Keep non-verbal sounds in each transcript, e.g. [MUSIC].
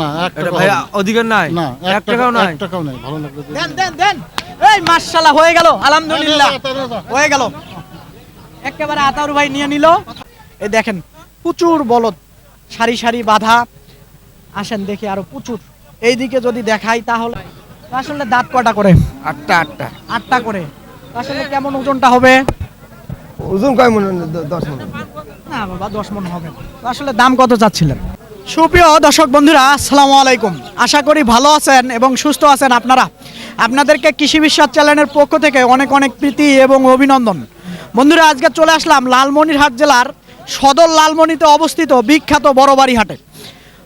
না এটা ভাই অধিকার নাই? না এক টাকাও নাই? এক টাকাও নাই ভালো লাগবে দেন দেন দেন। এই মাশাআল্লাহ হয়ে গেল আলহামদুলিল্লাহ। হয়ে গেল। একেবারে আতাউর ভাই নিয়ে নিল। এই দেখেন প্রচুর বলদ সারি সারি বাঁধা। আসেন দেখি আরও প্রচুর। এইদিকে যদি দেখাই তাহলে আসলে দাঁত কটা করে? আটটা আটটা। আটটা করে। আসলে কেমন ওজনটা হবে? ওজন কয় মনে? দশ মনে। না বাবা দশ মন হবে। আসলে দাম কত চাচ্ছিলেন? সুপ্রিয় দর্শক বন্ধুরা, আসসালামু আলাইকুম। আশা করি ভালো আছেন এবং সুস্থ আছেন আপনারা। আপনাদেরকে কৃষি বিশ্বাস চ্যানেলের পক্ষ থেকে অনেক অনেক প্রীতি এবং অভিনন্দন। বন্ধুরা, আজকে চলে আসলাম লালমনিরহাট জেলার সদর লালমনিতে অবস্থিত বিখ্যাত বড়বাড়ি হাটে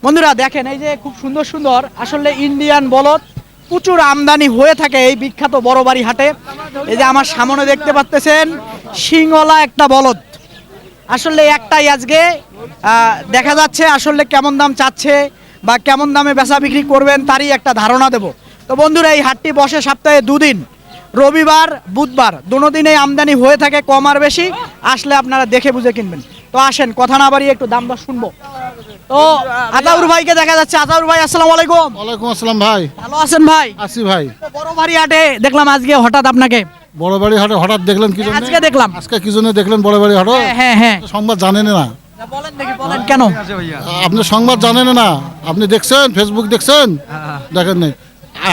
বন্ধুরা, দেখেন, এই যে খুব সুন্দর সুন্দর, আসলে ইন্ডিয়ান বলদ, প্রচুর আমদানি হয়ে থাকে এই বিখ্যাত বড়বাড়ি হাটে এই যে আমার সামনে দেখতে পাচ্তেছেন সিংওয়ালা একটা বলদ। আসলে একটাই আজকে দেখা যাচ্ছে আসলে কেমন দাম চাচ্ছে বা কেমন দামে বেচা বিক্রি করবেন তারই একটা ধারণা দেব। তো বন্ধুরা এই হাটটি বসে সপ্তাহে দুদিন রবিবার বুধবার দুনো দিনেই আমদানি হয়ে থাকে কম আর বেশি আসলে আপনারা দেখে বুঝে কিনবেন। তো আসেন কথা না বাড়িয়ে একটু দাম দর শুনব। তো আতাউর ভাইকে দেখা যাচ্ছে। আতাউর ভাই আসসালামু আলাইকুম। ওয়ালাইকুম আসসালাম ভাই। ভালো আছেন ভাই? আসি ভাই। বড় ভারী হাটে দেখলাম আজকে হঠাৎ আপনাকে। বড় বাড়ি হাটে হঠাৎ দেখলেন কি আজকে দেখলাম। আজকে কি জন্য দেখলেন বড় বাড়ি হাটে? হ্যাঁ হ্যাঁ হ্যাঁ। সংবাদ জানেন না। বলেন দেখি বলেন কেন? আপনি সংবাদ জানেন না। আপনি দেখছেন ফেসবুক দেখছেন? দেখেন নাই।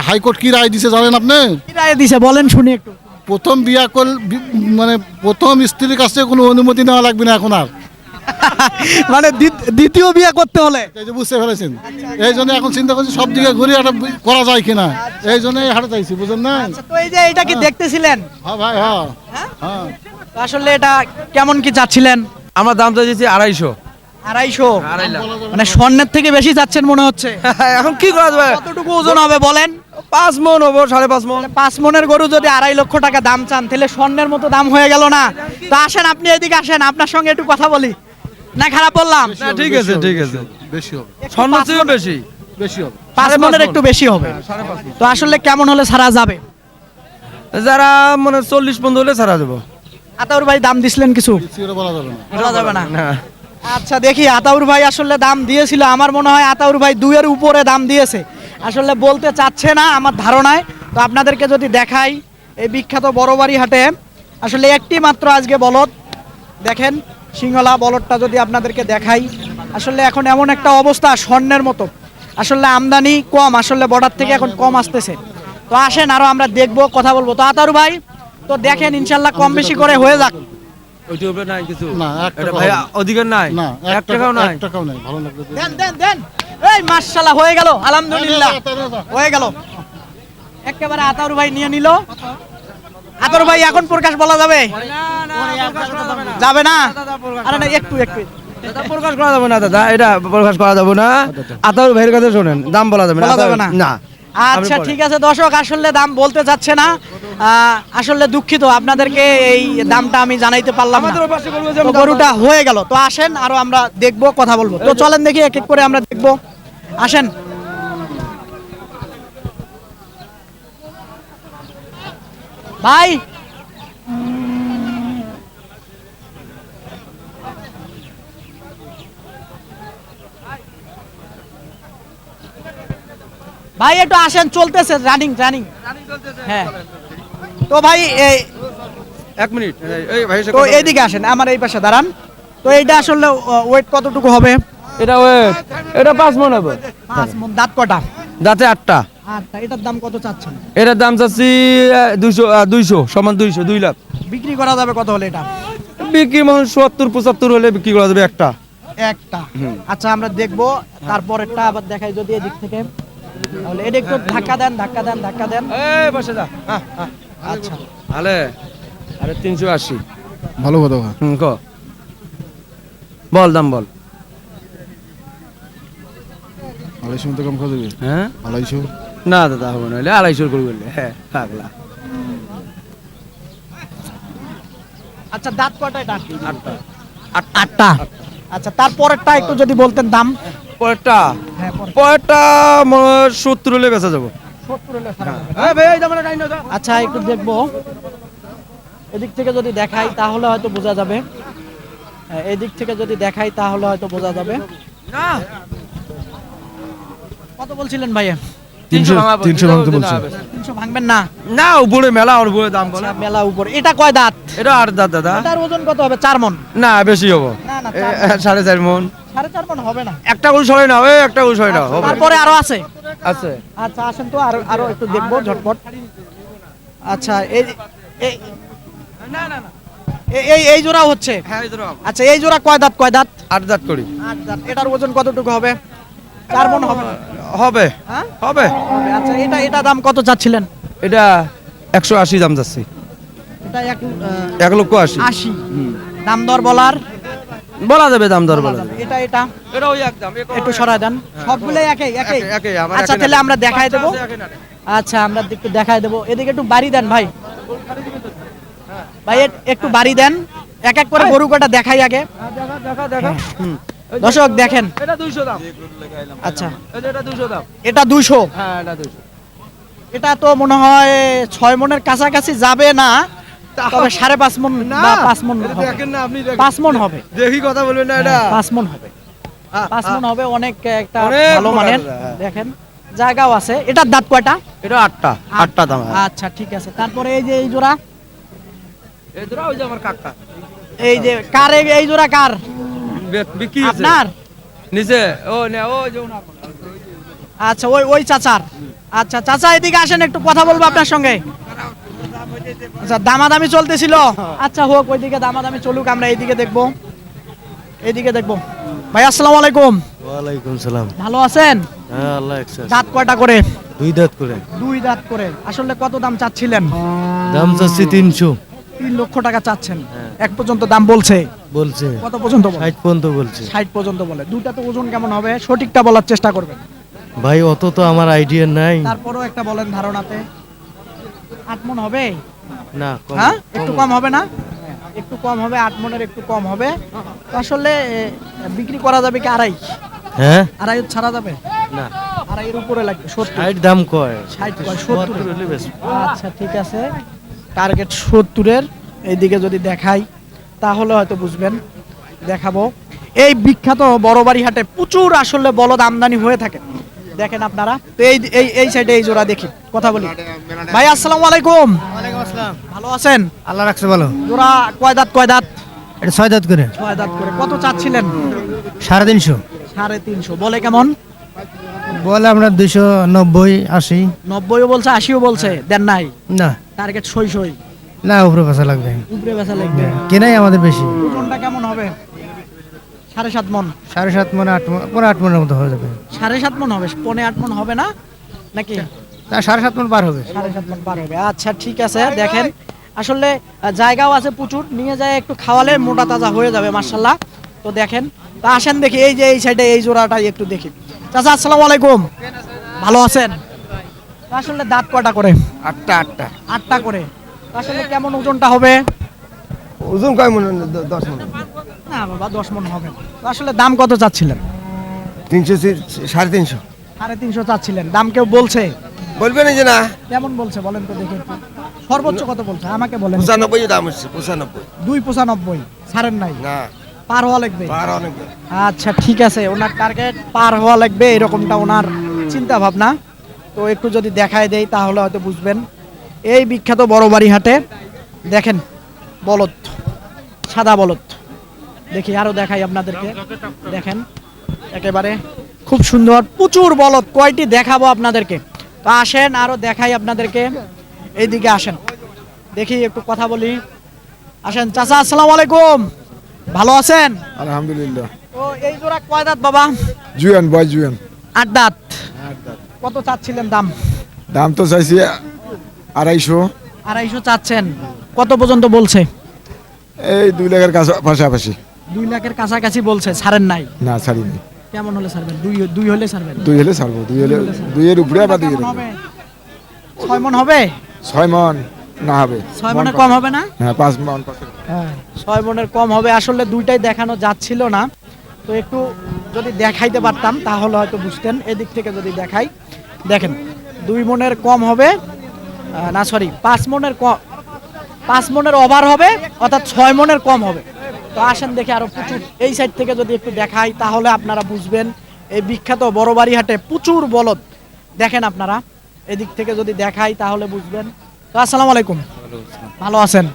হাইকোর্ট কি রায় দিছে জানেন আপনি? কি রায় দিছে বলেন শুনি একটু। প্রথম বিয়া কর বি- মানে প্রথম স্ত্রীর কাছে কোনো অনুমতি নেওয়া লাগবে না এখন আর। [LAUGHS] মানে দ্বিত- দ্বিতীয় বিয়ে করতে হলে? এই যে বুঝতে পেরেছেন? এই জন্য এখন চিন্তা করছি সব দিকে ঘুরে একটা করা যায় কিনা। এই জন্য হাটে চাইছি বুঝেন না আচ্ছা, তো এই যে এটা কি দেখতেছিলেন? হ্যাঁ ভাই হ্যাঁ। হ্যাঁ? হ্যাঁ। আসলে এটা কেমন কি চাচ্ছিলেন আমার দাম চাইছি আড়াইশো। আড়াইশো? মানে স্বর্ণের থেকে বেশি যাচ্ছেন মনে হচ্ছে। [LAUGHS] এখন কি করা যাবে? কতটুকু ওজন হবে বলেন? পাঁচ মন হব সাড়ে পাঁচ মন। পাঁচ মনের গরু যদি আড়াই লক্ষ টাকা দাম চান তাহলে স্বর্ণের মতো দাম হয়ে গেল না? তো আসেন আপনি এদিকে আসেন আপনার সঙ্গে একটু কথা বলি। না খারাপ বললাম? না ঠিক আছে ঠিক আছে। বেশি হবে। একটু স্বর্ণ পাঁচ বেশি। বেশি হবে। পাঁচ মনের একটু বেশি হবে। মণ। তো আসলে কেমন হলে সারা যাবে? যারা মানে চল্লিশ পর্যন্ত হলে ছাড়া দেবো। আতাউর ভাই দাম দিছিলেন কিছু? বলা যাবে না। বলা যাবে না। না। আচ্ছা দেখি আতাউর ভাই আসলে দাম দিয়েছিল। আমার মনে হয় আতাউর ভাই দুইয়ের উপরে দাম দিয়েছে। আসলে বলতে চাচ্ছে না আমার ধারণায়। তো আপনাদেরকে যদি দেখাই এই বিখ্যাত বড়বাড়ি হাটে আসলে একটি মাত্র আজকে বলদ। দেখেন সিংহলা বলদটা যদি আপনাদেরকে দেখাই আসলে এখন এমন একটা অবস্থা স্বর্ণের মতো। আসলে আমদানি কম আসলে বর্ডার থেকে এখন কম আসতেছে। তো আসেন আরও আমরা দেখব কথা বলব। তো আতাউর ভাই তো দেখেন ইনশাল্লাহ কম বেশি করে হয়ে যাক। নাই কিছু? না, এক এটা টাকাও ভাই নাই। অধিকার নাই? না এক টাকাও নাই? এক টাকাও নাই ভালো লাগবে দেন দেন দেন। এই মাশাআল্লাহ হয়ে গেল আলহামদুলিল্লাহ। হয়ে গেল। একেবারে আতাউর ভাই নিয়ে নিল। আতাউর ভাই এখন প্রকাশ বলা যাবে? যাবে না। আরে না একটু একটু। প্রকাশ করা যাবে না দাদা এটা প্রকাশ করা যাবে না। আতাউর ভাইয়ের কাছে শোনেন দাম বলা যাবে না। না? আচ্ছা ঠিক আছে দর্শক আসলে দাম বলতে চাচ্ছে না। আহ, আসলে দুঃখিত আপনাদেরকে এই দামটা আমি জানাইতে পারলাম না। গরুটা হয়ে গেল। তো আসেন আরও আমরা দেখব কথা বলব। তো চলেন দেখি এক এক করে আমরা দেখব। আসেন। ভাই। ভাই একটু আসেন চলতেছে রানিং রানিং হ্যাঁ। তো ভাই এই এক মিনিট এই- এই ভাই তো এইদিকে আসেন আমার এই পাশে দাঁড়ান। তো এইটা আসলে ওয়েট কতটুকু হবে? এটা ওয়েট এটা পাঁচ মন হবে। পাঁচ মণ, দাঁত কটা? দাঁতে আটটা। আচ্ছা এটার দাম কত চাচ্ছেন? এটার দাম চাচ্ছি দুইশো দুইশো সমান দুইশো দুই লাখ। বিক্রি করা যাবে কত হলে এটা? বিক্রি মানে সত্তর পঁচাত্তর হলে বিক্রি করা যাবে একটা। একটা। আচ্ছা আমরা দেখব তারপরেরটা আবার দেখাই যদি এদিক থেকে। তাহলে এটা একটু ধাক্কা দেন ধাক্কা দেন ধাক্কা দেন। এই বসে যা। আচ্ছা। আলে আরে তিনশো আশি। ভালো কথা। হুম ক। বল দাম বল। আড়াইশো মতো কম খাওয়া যাবে হ্যাঁ? আড়াইশো। না দাদা হবে না আড়াইশো করে বললে হ্যাঁ পাগলা। আচ্ছা দাঁত কটা এটা আটটা। আটটা? আচ্ছা তারপরেরটা একটু যদি বলতেন দাম। পরেরটা? হ্যাঁ পরেরটা। সত্তর হলে বেচা যাব। হ্যাঁ। আচ্ছা একটু দেখব। এদিক থেকে যদি দেখাই তাহলে হয়তো বোঝা যাবে। হ্যাঁ, এদিক থেকে যদি দেখাই তাহলে হয়তো বোঝা যাবে। কত বলছিলেন ভাইয়া? তিনশো তিনশো ভাঙতে বলছে। তিনশো ভাঙবেন না? না উপরে মেলা ওর উপরে দাম বলে। আচ্ছা, মেলা উপর। এটা কয় দাঁত? এটা আট দাঁত দাদা। এটার ওজন কত হবে? চার মন? না বেশি হব। না না এ, চার এ, সাড়ে চার মন। সাড়ে চার মন হবে না? একটা উল সরে না ওই একটা উল সরে না তারপরে আরও আছে? আছে। আচ্ছা আসেন তো আরও আরও একটু দেখব ঝটপট। আচ্ছা এই এই- এই- এই এই জোড়া হচ্ছে? হ্যাঁ এই আচ্ছা এই জোড়া কয় দাঁত কয় দাঁত? আট দাঁত করি। আট দাঁত। এটার ওজন কতটুকু হবে? চার মন হবে? হবে। হ্যাঁ? হবে। হবে আচ্ছা এটা এটা দাম কত চাচ্ছিলেন? এটা একশো আশি দাম যাচ্ছে। এটা এক এক লক্ষ আশি। আশি। দাম দর বলার? বলা যাবে দাম দর বলা এটা এটা? এটা ওই একদম একটু সরায় দেন। সবগুলো একই একই একই, আচ্ছা তাহলে আমরা দেখাই দেবো। আচ্ছা আমরা একটু দেখাই দেবো। এদিকে একটু বাড়ি দেন ভাই। ভাই একটু বাড়ি দেন। এক এক করে গরু কটা দেখাই আগে। দেখা দেখা দেখা। হুম। দর্শক দেখেন। এটা দুইশো দাম। আচ্ছা। এটা দুইশো দাম। এটা দুশো হ্যাঁ এটা দুইশো। এটা তো মনে হয় ছয় মনের কাছাকাছি যাবে না তবে সাড়ে পাঁচ মন বা পাঁচ মন দেখেন না আপনি দেখেন। পাঁচ মন হবে। দেখি কথা বলবেন না এটা। হ্যাঁ, পাঁচ মন হবে। হ্যাঁ, পাঁচ মন হবে অনেক একটা ভালো মানের। হ্যাঁ। দেখেন জায়গাও আছে। এটার দাঁত কয়টা? এটা আটটা আটটা দাম হ্যাঁ। আচ্ছা ঠিক আছে। তারপরে এই যে এই জোড়া? এই ধরো ওই যে আমার কাকা এই যে কার এই- এই জোড়া কার? বিক্রি আপনার? নিচে ও নে ও আচ্ছা ওই ওই চাচার। আচ্ছা চাচা এদিকে আসেন একটু কথা বলব আপনার সঙ্গে। আচ্ছা দামাদামি চলতেছিল। আচ্ছা হোক ওইদিকে দামাদামি চলুক আমরা এইদিকে দেখব। এইদিকে দেখব। ভাই আসসালামু আলাইকুম। ওয়ালাইকুম সালাম। ভালো আছেন? হ্যাঁ আল্লাহ দাঁত কয়টা করে? দুই দাঁত করে। দুই দাঁত করে। আসলে কত দাম চাচ্ছিলেন? দাম চাচ্ছি তিনশো। তিন লক্ষ টাকা চাচ্ছেন। এক পর্যন্ত দাম বলছে। বলছে। কত পর্যন্ত বলে? ষাট পর্যন্ত বলছে। ষাট পর্যন্ত বলে। দুইটা তো ওজন কেমন হবে? সঠিকটা বলার চেষ্টা করবেন। ভাই অত তো আমার আইডিয়া নাই। তারপরেও একটা বলেন ধারণাতে। আট মন হবে? না কম- হ্যাঁ? একটু কম কম হবে না? একটু কম হবে আট মনের একটু কম হবে। তো আসলে এ, বিক্রি করা যাবে কি আড়াই হ্যাঁ? আড়াই ছাড়া যাবে? না। আড়াইয়ের উপরে লাগবে সত্তর। ষাট দাম কয়? ষাট কয় সত্তর। সত্তর হলে বেশ। আচ্ছা ঠিক আছে। টার্গেট সত্তরের। এইদিকে যদি দেখাই। তাহলে হয়তো বুঝবেন। দেখাবো। এই বিখ্যাত বড়বাড়ি হাটে প্রচুর আসলে বলদ আমদানি হয়ে থাকে। দেখেন আপনারা। তো এই এই এই সাইডে এই জোড়া দেখি। কথা বলি। ভাই আসসালামু আলাইকুম। ভালো আছেন? আল্লাহ রাখছে ভালো। জোড়া কয় দাঁত কয় দাঁত? এটা ছয় দাঁত করে। ছয় দাঁত করে। কত চাচ্ছিলেন? সাড়ে তিনশো। সাড়ে তিনশো। বলে কেমন? বলে আমরা দুইশো নব্বই আশি। নব্বইও বলছে আশিও বলছে। দেন নাই? না। টার্গেট সই সই না উপরে পাশা লাগবে। উপরে বেচা লাগবে। কেনাই আমাদের বেশি। ওজনটা কেমন হবে? সাড়ে সাত মন। সাড়ে সাত মনে আট মন পনেরো আট মনের মতো হয়ে যাবে। সাড়ে সাত মন হবে? পনে আট মন হবে না? নাকি? না সাড়ে সাত মন পার হবে। সাড়ে সাত মন পার হবে। আচ্ছা ঠিক আছে দেখেন। আসলে জায়গাও আছে প্রচুর। নিয়ে যায় একটু খাওয়ালে মোটা তাজা হয়ে যাবে মার্শাল্লাহ তো দেখেন তা আসেন দেখি এই যে এই সাইডে এই জোড়াটাই একটু দেখি। চাচা আসসালামু আলাইকুম। ভালো আছেন? আসলে দাঁত কটা করে? আটটা আটটা। আটটা করে। আসলে কেমন ওজনটা হবে? ওজন কয় মনে দশ মন। না বাবা দশ মন হবে। তো আসলে দাম কত চাচ্ছিলেন? তিনশো সাড়ে তিনশো। সাড়ে তিনশো চাচ্ছিলেন। দাম কেউ বলছে? বলবেন যে না। কেমন বলছে বলেন তো দেখে সর্বোচ্চ কত বলছে? আমাকে বলেন। পঁচানব্বই দাম হচ্ছে পঁচানব্বই। দুই পঁচানব্বই। ছাড়েন নাই? না। পার হওয়া লাগবে? আর অনেক আচ্ছা ঠিক আছে। ওনার টার্গেট পার হওয়া লাগবে এরকমটা ওনার চিন্তা ভাবনা তো একটু যদি দেখায় দেই তাহলে হয়তো বুঝবেন। এই বিখ্যাত বড় বাড়ি হাটে দেখেন বলদ সাদা বলদ। দেখি আরও দেখাই আপনাদেরকে। দেখেন একেবারে খুব সুন্দর প্রচুর বলদ কয়টি দেখাবো আপনাদেরকে। তো আসেন আরও দেখাই আপনাদেরকে। এইদিকে আসেন। দেখি একটু কথা বলি। আসেন চাচা আসসালামু আলাইকুম। ভালো আছেন? আলহামদুলিল্লাহ। তো এই জোড়া কয় দাঁত বাবা? জুয়েন বয় জুয়েন। আট দাঁত। কত চাচ্ছিলেন দাম? দাম তো চাইছি আড়াইশো। আড়াইশো চাচ্ছেন। কত পর্যন্ত বলছে? এই দুই লাখের কাছে পাশাপাশি। দুই লাখের কাছাকাছি বলছে ছাড়েন নাই? না ছাড়িনি। কেমন হলে ছাড়বেন? দুই দুই হলে ছাড়বেন? দুই হলে ছাড়বো দুই হলে দুইয়ের উপরে উপরে হবে? ছয় মন হবে? ছয় মন না হবে। ছয় মনে কম হবে না? হ্যাঁ পাঁচ মন। হ্যাঁ ছয় মনের কম হবে। আসলে দুইটাই দেখানো যাচ্ছিল না। তো একটু যদি দেখাইতে পারতাম তাহলে হয়তো বুঝতেন। এদিক থেকে যদি দেখাই দেখেন দুই মনের কম হবে। না সরি পাঁচ মনের কম পাঁচ মনের ওভার হবে অর্থাৎ ছয় মনের কম হবে। তো আসেন দেখে আরও প্রচুর। এই সাইড থেকে যদি একটু দেখাই তাহলে আপনারা বুঝবেন এই বিখ্যাত বড়বাড়ি হাটে প্রচুর বলদ। দেখেন আপনারা এদিক থেকে যদি দেখাই তাহলে বুঝবেন। তো আসসালামু আলাইকুম। ভালো আছেন?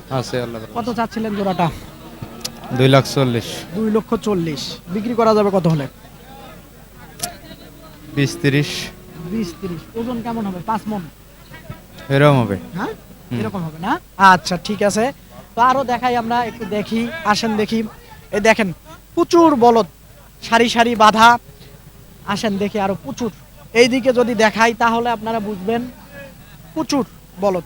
কত চাচ্ছিলেন জোড়াটা? দুই লাখ চল্লিশ। দুই লক্ষ চল্লিশ। বিক্রি করা যাবে কত হলে? বিশ তিরিশ। বিশ তিরিশ। ওজন কেমন হবে? পাঁচ মন? এরকম হবে। হ্যাঁ? এরকম হবে না? আচ্ছা ঠিক আছে। তো আরও দেখাই আমরা একটু দেখি আসেন দেখি। এই দেখেন প্রচুর বলদ সারি সারি বাঁধা। আসেন দেখি আরও প্রচুর। এইদিকে যদি দেখাই তাহলে আপনারা বুঝবেন প্রচুর বলদ।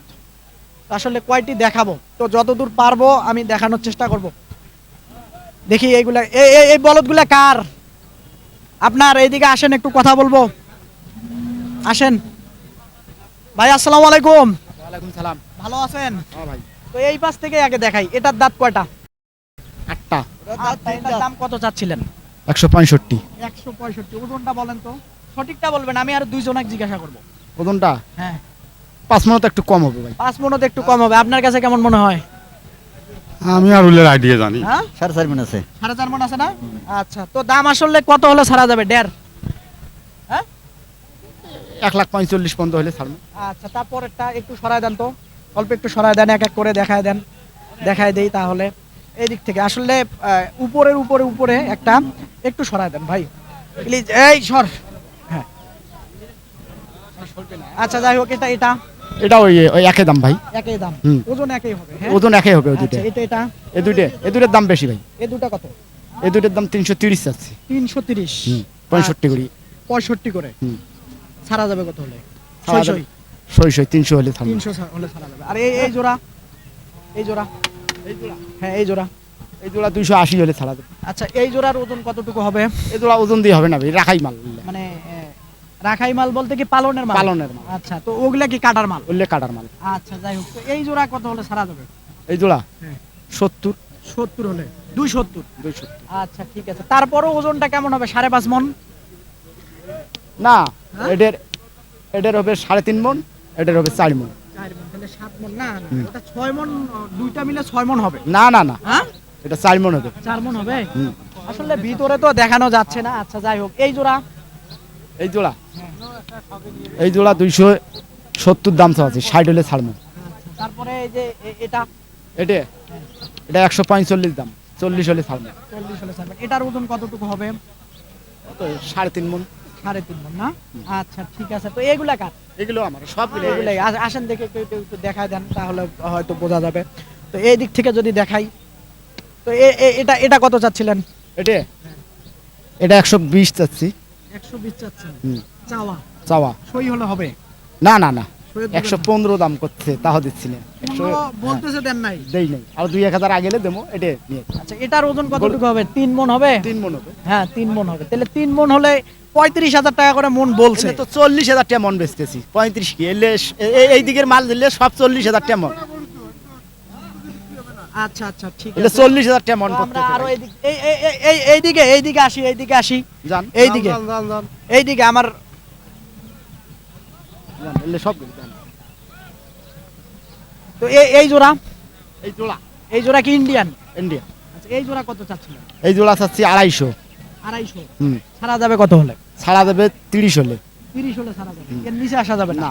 আসলে কয়টি দেখাবো? তো যতদূর পারব আমি দেখানোর চেষ্টা করব। দেখি এইগুলা এই এই- এই বলদগুলা কার? আপনার এইদিকে আসেন একটু কথা বলব। আসেন। ভাই আসসালামু আলাইকুম। ওয়ালাইকুম সালাম। ভালো আছেন? হ্যাঁ ভাই। তো এই পাশ থেকে আগে দেখাই এটার দাঁত কয়টা? আটটা। আচ্ছা, এটার দাম কত চাচ্ছিলেন? একশো পঁয়ষট্টি। একশো পঁয়ষট্টি। ওজনটা বলেন তো। সঠিকটা বলবেন আমি আর দুইজনক জিজ্ঞাসা করব। ওজনটা? হ্যাঁ। পাঁচ মনে তো একটু কম হবে ভাই। পাঁচ মনত একটু কম হবে। আপনার কাছে কেমন মনে হয়? আমি আর উল্লের আইডিয়া জানি। হ্যাঁ? সাড়ে চার মিনিট আছে। সাড়ে চার মন আছে না? আচ্ছা তো দাম আসলে কত হলে ছাড়া যাবে? দেড়। এক লাখ পঁয়তাল্লিশ পর্যন্ত হলে ছাড়বো। আচ্ছা তারপরেরটা একটু সরায় দেন তো। অল্প একটু সরায় দেন এক এক করে দেখায় দেন। দেখায় দেই তাহলে। এই দিক থেকে আসলে উপরের উপরে উপরে একটা একটু সরায় দেন ভাই। প্লিজ এই সর। হ্যাঁ। আচ্ছা যাই হোক এটা এটা। এটা ওই ওই একই দাম ভাই। একই দাম। ওজন একই হবে হ্যাঁ? ওজন একই হবে ওই দুটো আচ্ছা এটা এটা। এই দুইটা এই দুইটার দাম বেশি ভাই। এই দুটা কত? এই দুইটার দাম তিনশো তিরিশ চাচ্ছি তিনশো তিরিশ। পঁয়ষট্টি করি। পঁয়ষট্টি করে। ছাড়া যাবে কত হলে? তিনশো হলে তিনশো হলে ছাড়া যাবে। আর এই এই জোড়া? এই জোড়া? এই জোড়া। হ্যাঁ এই জোড়া। এই জোড়া দুইশো আশি হলে ছাড়া যাবে। আচ্ছা এই জোড়ার ওজন কতটুকু হবে? এই জোড়া ওজন দিয়ে হবে না ভাই রাখাই মাল। মানে রাখাই মাল বলতে কি পালনের মাল? পালনের মাল। আচ্ছা তো ওগুলা কি কাটার মাল? উল্লে কাটার মাল। আচ্ছা যাই হোক তো এই জোড়া কত হলে ছাড়া যাবে? এই জোড়া? হ্যাঁ। সত্তর। সত্তর হলে? দুই সত্তর? দুই সত্তর। আচ্ছা ঠিক আছে। তারপরও ওজনটা কেমন হবে? সাড়ে পাঁচ মন? না? এদের এদের হবে সাড়ে তিন মন এদের হবে চার মন। না না, না হ্যাঁ? এটা চার মন হবে। চার মন হবে? আসলে ভিতরে তো দেখানো যাচ্ছে না। আচ্ছা যাই হোক এই জোড়া? এই জোড়া? এই জোড়া দুইশো সত্তর দাম তো আছে ষাট হলে ছাড়বো আচ্ছা, তারপরে এই যে এটা? এটা? এটা একশো পঁয়তাল্লিশ দাম চল্লিশ হলে ছাড়বো চল্লিশ হলে ছাড়বেন এটার ওজন কতটুকু হবে? সাড়ে তিন মন। সাড়ে তিন মন না? আচ্ছা ঠিক আছে। তো এগুলা কার? এগুলো আমার সব এগুলাই। আস- আসেন দেখে একটু দেখায় দেন তাহলে হয়তো বোঝা যাবে। তো এই দিক থেকে যদি দেখাই তো এটা এটা কত চাচ্ছিলেন? এটা? এটা একশো বিশ চাচ্ছি। একশো বিশ চাচ্ছেন। চাওয়া? চাওয়া। সই হলে হবে? না না না। একশো পনেরো দাম করছে তাও দিচ্ছি না। বলতেছে দেন নাই? দেই নাই। আর দুই এক হাজার আগে দেবো এটা নিয়ে। আচ্ছা এটার ওজন কতটুকু হবে? তিন মন হবে? তিন মন হবে। হ্যাঁ তিন মন হবে। তাহলে তিন মন হলে পঁয়ত্রিশ হাজার টাকা করে মন বলছে। তো চল্লিশ হাজার টাকা মন বেচতেছি। পঁয়ত্রিশ কি? এলে এই দিকের মাল দিলে সব চল্লিশ হাজার টাকা মন। আচ্ছা আচ্ছা ঠিক আছে। চল্লিশ হাজার টাকা মন করতে আরও এইদিক এই এই- এই- এই এইদিকে এইদিকে আসি এইদিকে আসি। জান এইদিকে এইদিকে আমার সব তো এই এই জোড়া? এই জোড়া। এই জোড়া কি ইন্ডিয়ান আচ্ছা এই জোড়া কত চাচ্ছিলেন? এই জোড়া চাচ্ছি আড়াইশো। আড়াইশো। হুম। ছাড়া যাবে কত হলে? ছাড়া দেবে তিরিশ হলে। তিরিশ হলে ছাড়া যাবে এর নিচে আসা যাবে না?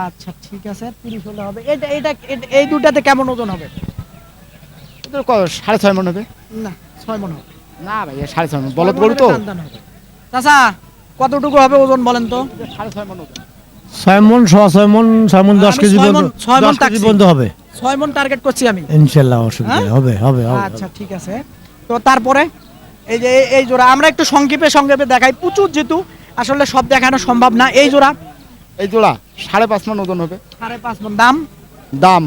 আচ্ছা ঠিক আছে তিরিশ হলে হবে। এটা এটা এই দুটাতে কেমন ওজন হবে? সাড়ে ছয় মন হবে? না ছয় মন হবে। না ভাই সাড়ে ছয় মন। বলদ গরু তো? চাচা কতটুকু হবে ওজন বলেন তো? সাড়ে ছয় মন হবে ছয় মন সোয়া ছয় মন ছয় মন দশ কেজি ছয় মণ- পর্যন্ত ছয় মণ দশ কেজি পর্যন্ত হবে। ছয় মন টার্গেট করছি আমি। ইনশাল্লাহ অসুবিধা হ্যাঁ? হবে আচ্ছা ঠিক আছে। তো তারপরে? এই যে এই- জোড়া আমরা একটু সংক্ষেপে সংক্ষেপে দেখাই। প্রচুর যেহেতু আসলে সব দেখানো সম্ভব না। এই জোড়া? এই জোড়া সাড়ে পাঁচ মন ওজন হবে। সাড়ে পাঁচ মন। দাম? দাম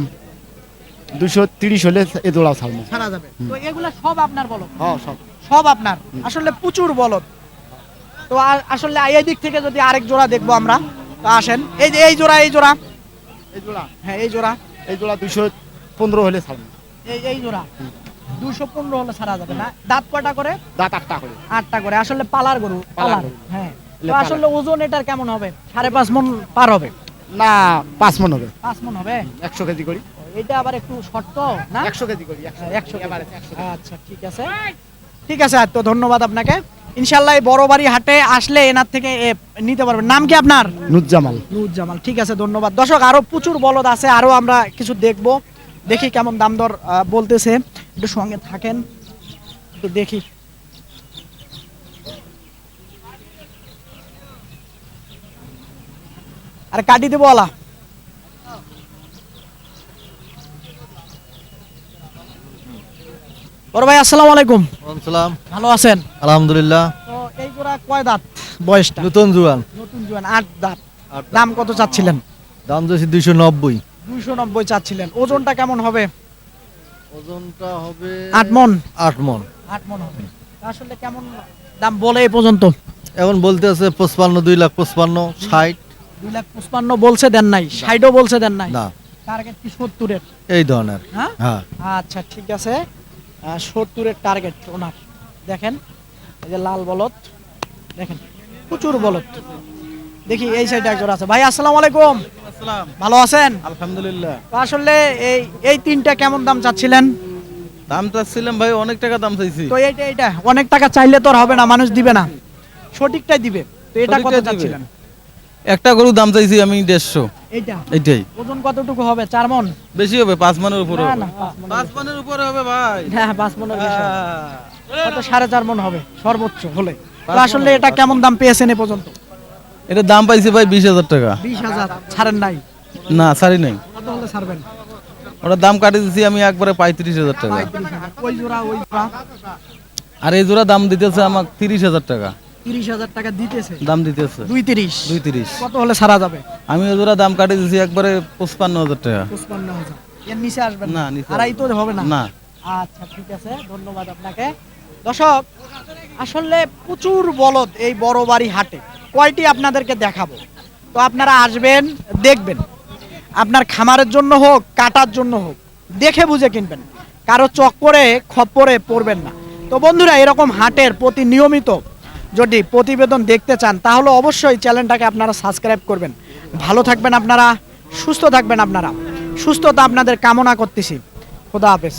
দুশো তিরিশ হলে এই জোড়া ছাড়বো। ছাড়া যাবে। তো এগুলা সব আপনার বলো হ্যাঁ সব। সব আপনার? আসলে প্রচুর বলদ। তো আসলে এই দিক থেকে যদি আরেক জোড়া দেখব আমরা তো আসেন। এই যে এই জোড়া এই জোড়া। এই জোড়া। হ্যাঁ এই জোড়া। এই জোড়া দুশো পনেরো হলে ছাড়বো। এই এই জোড়া। দুশো পনেরো হলে ছাড়া যাবে না। দাঁত কটা করে? দাঁত আটটা করে। আটটা করে। আসলে পালার গরু পালার হ্যাঁ। তো আসলে ওজন এটার কেমন হবে? সাড়ে পাঁচ মন পার হবে? না পাঁচ মন হবে। পাঁচ মন হবে? একশো কেজি করি। এটা আবার একটু শর্ত না? একশো কেজি করি হ্যাঁ, একশো। একশো আচ্ছা ঠিক আছে। ঠিক আছে আর তো ধন্যবাদ আপনাকে। ইনশাল্লাহ এই বড় বাড়ি হাটে আসলে এনার থেকে নিতে পারবেন। নাম কি আপনার? নুজ্জামাল। নুরজামাল ঠিক আছে ধন্যবাদ। দর্শক আরও প্রচুর বলদ আছে আরও আমরা কিছু দেখব। দেখি কেমন দাম দর বলতেছে। একটু সঙ্গে থাকেন একটু দেখি। আর কাটি দেবো আলা। বড় ভাই আসসালামু আলাইকুম। সালাম। ভালো আছেন? আলহামদুলিল্লাহ। তো এই জোড়া কয় দাঁত? বয়সটা? নতুন জুয়ান নতুন জোয়ান আট দাঁত। দাম কত চাচ্ছিলেন? দাম দিয়েছি দুইশো নব্বই। দুইশো নব্বই চাচ্ছিলেন। ওজনটা কেমন হবে? ওজনটা হবে আট মন। আট মন। আট মন হবে। আসলে কেমন দাম বলে এই পর্যন্ত? এখন বলতে আছে পঁচপান্ন দুই লাখ পঁচপান্ন ষাট। দুই লাখ পঁচপান্ন বলছে দেন নাই ষাটও বলছে দেন নাই। না। টার্গেট কি সত্তরের? এই ধরনের। হ্যাঁ? হ্যাঁ। আচ্ছা ঠিক আছে। সত্তরের টার্গেট ওনার। দেখেন এই যে লাল বলদ দেখেন প্রচুর বলদ। দেখি এই সাইডে একজন আছে। ভাই আসসালামু আলাইকুম। ভালো আছেন? আলহামদুলিল্লাহ। আসলে এই এই তিনটা কেমন দাম চাচ্ছিলেন? দাম চাচ্ছিলাম ভাই অনেক টাকা দাম চাইছি। তো এইটা এইটা অনেক টাকা চাইলে তো হবে না মানুষ দিবে না। সঠিকটাই দিবে। তো এটা কত চাচ্ছিলেন? একটা গরু দাম চাইছি আমি দেড়শো। এইটা? এইটাই। ওজন কতটুকু হবে? চার মন? বেশি হবে পাঁচ মানের উপরে না হবে। না পাঁচ মণ পাঁচ মানের উপরে হবে ভাই। হ্যাঁ পাঁচ মনের বেশি হবে। কত? সাড়ে চার মন হবে সর্বোচ্চ হলে। আসলে এটা কেমন দাম পেয়েছেন এ পর্যন্ত? এটা দাম পাইছি ভাই বিশ হাজার টাকা। বিশ হাজার ছাড়েন নাই? না সারি নাই। ছাড়বেন? ওটার দাম কাটিয়ে দিছি আমি একবারে পঁয়ত্রিশ হাজার টাকা। ওই জোড়া ওই আর এই জোড়া দাম দিতেছে আমাকে তিরিশ হাজার টাকা। তিরিশ হাজার টাকা দিতেছে? দাম দিতেছে। দুই তিরিশ? দুই তিরিশ। কত হলে ছাড়া যাবে? আমি ওই জোড়া দাম কাটিয়ে একবারে পঁচপান্ন হাজার টাকা। পঁচপান্ন হাজার। এর নিচে আসবেন না, নিচে আড়াই তো হবে না? না। আচ্ছা ঠিক আছে ধন্যবাদ আপনাকে। দর্শক আসলে প্রচুর বলদ এই বড় বাড়ি হাটে। কয়টি আপনাদেরকে দেখাবো? তো আপনারা আসবেন, দেখবেন। আপনার খামারের জন্য হোক, কাটার জন্য হোক, দেখে বুঝে কিনবেন। কারও চক্করে, খপ্পরে পড়বেন না। তো বন্ধুরা, এরকম হাটের প্রতি নিয়মিত যদি প্রতিবেদন দেখতে চান, তাহলে অবশ্যই চ্যানেলটাকে আপনারা সাবস্ক্রাইব করবেন। ভালো থাকবেন আপনারা, সুস্থ থাকবেন আপনারা। সুস্থতা আপনাদের কামনা করতেছি। খোদা হাফেজ।